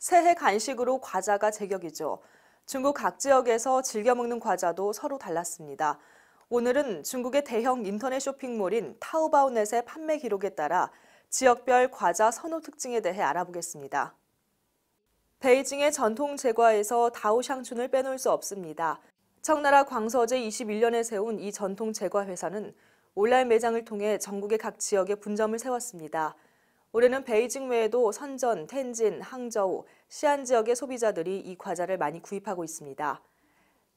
새해 간식으로 과자가 제격이죠. 중국 각 지역에서 즐겨 먹는 과자도 서로 달랐습니다. 오늘은 중국의 대형 인터넷 쇼핑몰인 타오바오넷의 판매 기록에 따라 지역별 과자 선호 특징에 대해 알아보겠습니다. 베이징의 전통 제과에서 다오샹춘을 빼놓을 수 없습니다. 청나라 광서제 21년에 세운 이 전통 제과 회사는 온라인 매장을 통해 전국의 각 지역에 분점을 세웠습니다. 올해는 베이징 외에도 선전, 텐진, 항저우, 시안 지역의 소비자들이 이 과자를 많이 구입하고 있습니다.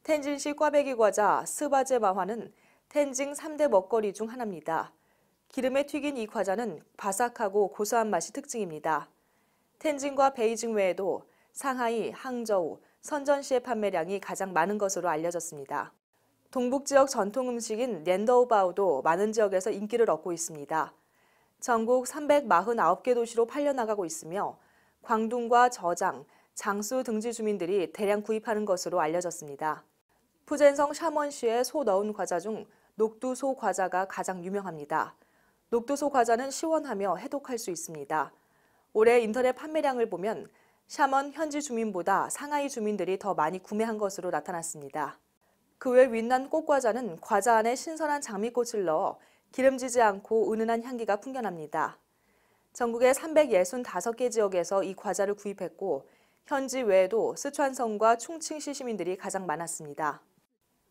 텐진시 꽈배기 과자 스바제 마화는 텐징 3대 먹거리 중 하나입니다. 기름에 튀긴 이 과자는 바삭하고 고소한 맛이 특징입니다. 텐진과 베이징 외에도 상하이, 항저우, 선전시의 판매량이 가장 많은 것으로 알려졌습니다. 동북 지역 전통 음식인 랜더우바우도 많은 지역에서 인기를 얻고 있습니다. 전국 349개 도시로 팔려나가고 있으며 광둥과 저장, 장수 등지 주민들이 대량 구입하는 것으로 알려졌습니다. 푸젠성 샤먼시의 소 넣은 과자 중 녹두소 과자가 가장 유명합니다. 녹두소 과자는 시원하며 해독할 수 있습니다. 올해 인터넷 판매량을 보면 샤먼 현지 주민보다 상하이 주민들이 더 많이 구매한 것으로 나타났습니다. 그 외 윈난 꽃과자는 과자 안에 신선한 장미꽃을 넣어 기름지지 않고 은은한 향기가 풍겨납니다. 전국의 365개 지역에서 이 과자를 구입했고 현지 외에도 스촨성과 충칭시 시민들이 가장 많았습니다.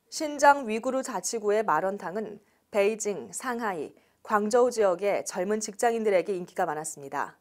신장 위구르 자치구의 마런탕은 베이징, 상하이, 광저우 지역의 젊은 직장인들에게 인기가 많았습니다.